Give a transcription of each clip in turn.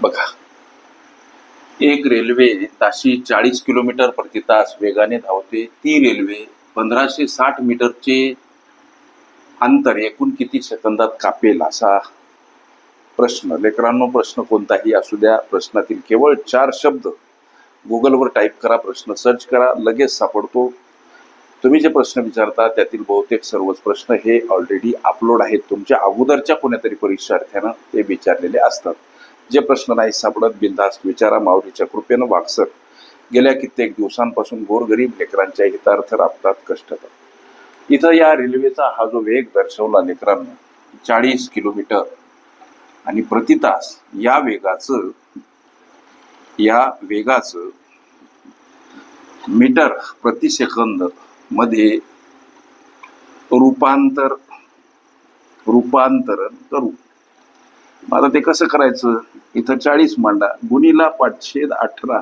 बघा. एक रेल्वे ताशी चाळीस किलोमीटर प्रति तास वेगाने धावते. ती रेल्वे पंधराशे साठ मीटरचे अंतर एकूण किती सेकंदात कापेल असा प्रश्न. लेकरांनो प्रश्न कोणताही असू द्या. प्रश्नातील केवळ चार शब्द. गुगलवर टाईप करा प्रश्न सर्च करा लगेच सापडतो. तुम्ही जे प्रश्न विचारता त्यातील बहुतेक सर्वच प्रश्न हे ऑलरेडी अपलोड आहेत. तुमच्या अगोदरच्या कोणत्यातरी परीक्षार्थ्यानं ते विचारलेले असतात. जे प्रश्न नाही सापडत बिनधास्त विचारा माऊलीच्या कृपेनं वागसर गेल्या कित्येक दिवसांपासून गोरगरीब लेकरांच्या हितार्थ राबतात कष्ट इथं या रेल्वेचा हा जो वेग दर्शवला लेकरांना चाळीस किलोमीटर आणि प्रति तास या वेगाचं या वेगाचं मीटर प्रति सेकंदमध्ये रूपांतर रूपांतरण करू. आता ते कसं करायचं? इथं चाळीस मांडा. गुणीला पाचशे अठरा.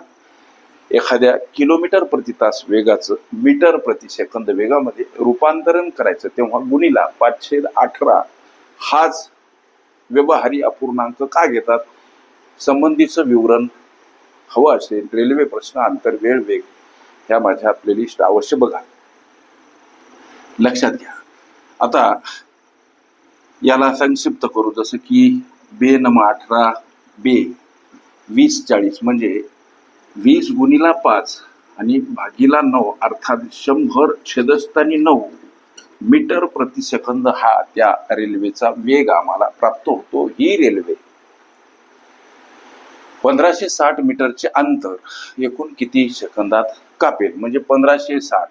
एखाद्या किलोमीटर प्रति तास वेगाचं मीटर प्रति सेकंद वेगामध्ये रूपांतरण करायचं. तेव्हा गुणीला पाचशे अठरा. हाच व्यवहारी अपूर्णांक का घेतात? संबंधीचं विवरण हवं असेल रेल्वे प्रश्न अंतर वेळ वेग ह्या माझ्या प्लेलिस्ट अवश्य बघा. लक्षात घ्या. आता याला संक्षिप्त करू जसं की बे नम अठरा बे वीस चाळीस म्हणजे वीस गुणीला पाच आणि भागीला नऊ अर्थात शंभर छेदस्थानी नऊ मीटर प्रतिसेकंद हा त्या रेल्वेचा वेग आम्हाला प्राप्त होतो ही रेल्वे. पंधराशे साठ मीटरचे अंतर एकूण किती सेकंदात कापेल? म्हणजे पंधराशे साठ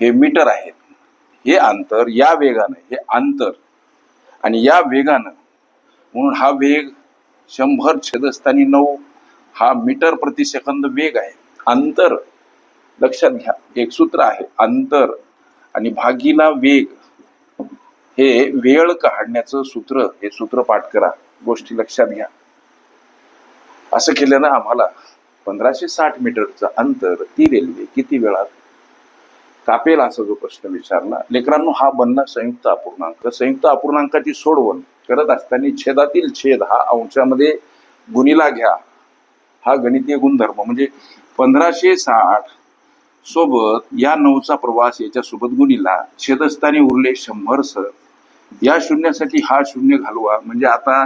हे मीटर आहेत. हे अंतर या वेगानं हे अंतर आणि या वेगानं म्हणून हा वेग शंभर छेदस्थानी नऊ हा मीटर प्रति सेकंद वेग आहे. अंतर लक्षात घ्या एक सूत्र आहे अंतर आणि भागीला वेग. हे वेळ काढण्याचं सूत्र हे सूत्र पाठ करा गोष्टी लक्षात घ्या. असं केल्यानं आम्हाला पंधराशे साठ मीटरचं अंतर ती रेल्वे किती वेळात? कापेल असा जो प्रश्न विचारला. लेकरांनो हा बनला संयुक्त अपूर्णांक. संयुक्त अपूर्णांकाची सोडवण. करत असताना छेदातील छेद हा अंशामध्ये गुणीला घ्या. हा गणितीय गुणधर्म. म्हणजे पंधराशे साठ सोबत या नऊचा प्रवास याच्या सोबत गुणीला. छेदस्थानी उरले शंभर सर या शून्यासाठी हा शून्य घालवा. म्हणजे आता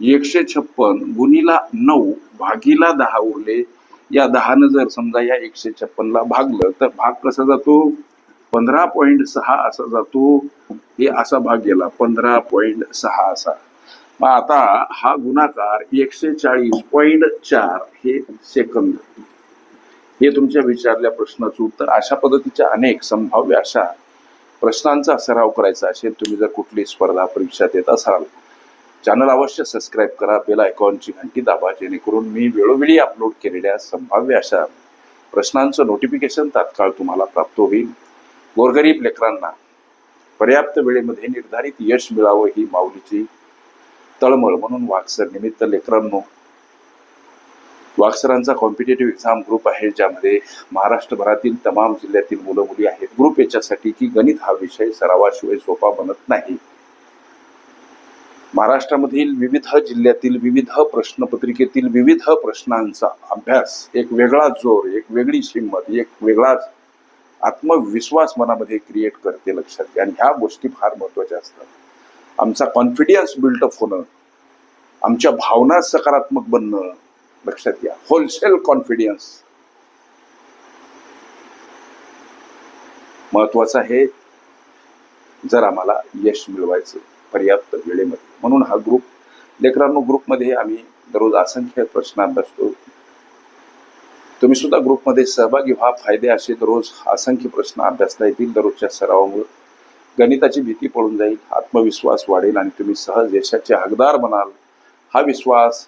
एकशे छप्पन गुणीला नऊ भागीला दहा उरले. या दहानं जर समजा या एकशे छप्पनला भागलं तर भाग कसा जातो? पंधरा पॉईंट सहा असा जातो हे असा भाग गेला पंधरा पॉईंट सहा असा. मग आता हा गुणाकार एकशे चाळीस पॉईंट चार हे सेकंद. हे तुमच्या विचारल्या प्रश्नाचं उत्तर. अशा पद्धतीच्या अनेक संभाव्य अशा प्रश्नांचा सराव करायचा असेल तुम्ही जर कुठली स्पर्धा परीक्षा देत असाल चॅनल अवश्य सबस्क्राईब करा बेल आयकॉनची घंटी दाबा जेणेकरून मी वेळोवेळी अपलोड केलेल्या संभाव्य अशा प्रश्नांचं नोटिफिकेशन तात्काळ तुम्हाला प्राप्त होईल. गोरगरीब लेकरांना पर्याप्त वेळेमध्ये निर्धारित यश मिळावं ही माऊलीची तळमळ म्हणून वाक्सर निमित्त लेकरांनो वाक्सरांचा कॉम्पिटेटिव्ह एक्झाम ग्रुप आहे ज्यामध्ये महाराष्ट्रभरातील तमाम जिल्ह्यातील मुलं मुली आहेत. ग्रुप याच्यासाठी की गणित हा विषय सरावाशिवाय सोपा बनत नाही. महाराष्ट्रामधील विविध जिल्ह्यातील विविध प्रश्नपत्रिकेतील विविध प्रश्नांचा अभ्यास एक वेगळा जोर एक वेगळी हिंमत एक वेगळाच आत्मविश्वास मनामध्ये क्रिएट करते लक्षात घ्या. आणि ह्या गोष्टी फार महत्त्वाच्या असतात. आमचा कॉन्फिडन्स बिल्टअप होणं आमच्या भावना सकारात्मक बनणं लक्षात घ्या. होलसेल कॉन्फिडन्स महत्वाचं आहे जर आम्हाला यश मिळवायचं पर्याप्त वेळेमध्ये. म्हणून हा ग्रुप लेकरांनो ग्रुपमध्ये आम्ही दररोज असंख्य प्रश्न असतो तुम्ही सुद्धा ग्रुपमध्ये सहभागी व्हा. फायदे असे दररोज असंख्य प्रश्न अभ्यासता येतील. दररोजच्या सरावामुळे गणिताची भीती पळून जाईल. आत्मविश्वास वाढेल आणि तुम्ही सहज यशाचे हकदार बनाल. हा विश्वास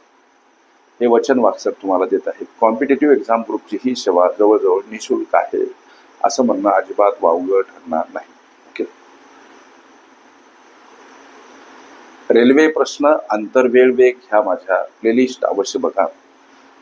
हे वचन वाक्सर तुम्हाला देत आहे कॉम्पिटेटिव्ह एक्झाम ग्रुपची ही सेवा जवळजवळ निशुल्क आहे. असं म्हणणं अजिबात वावगं ठरणार नाही. ओके? रेल्वे प्रश्न आंतरवेळ वेग ह्या माझ्या प्लेलिस्ट अवश्य बघा.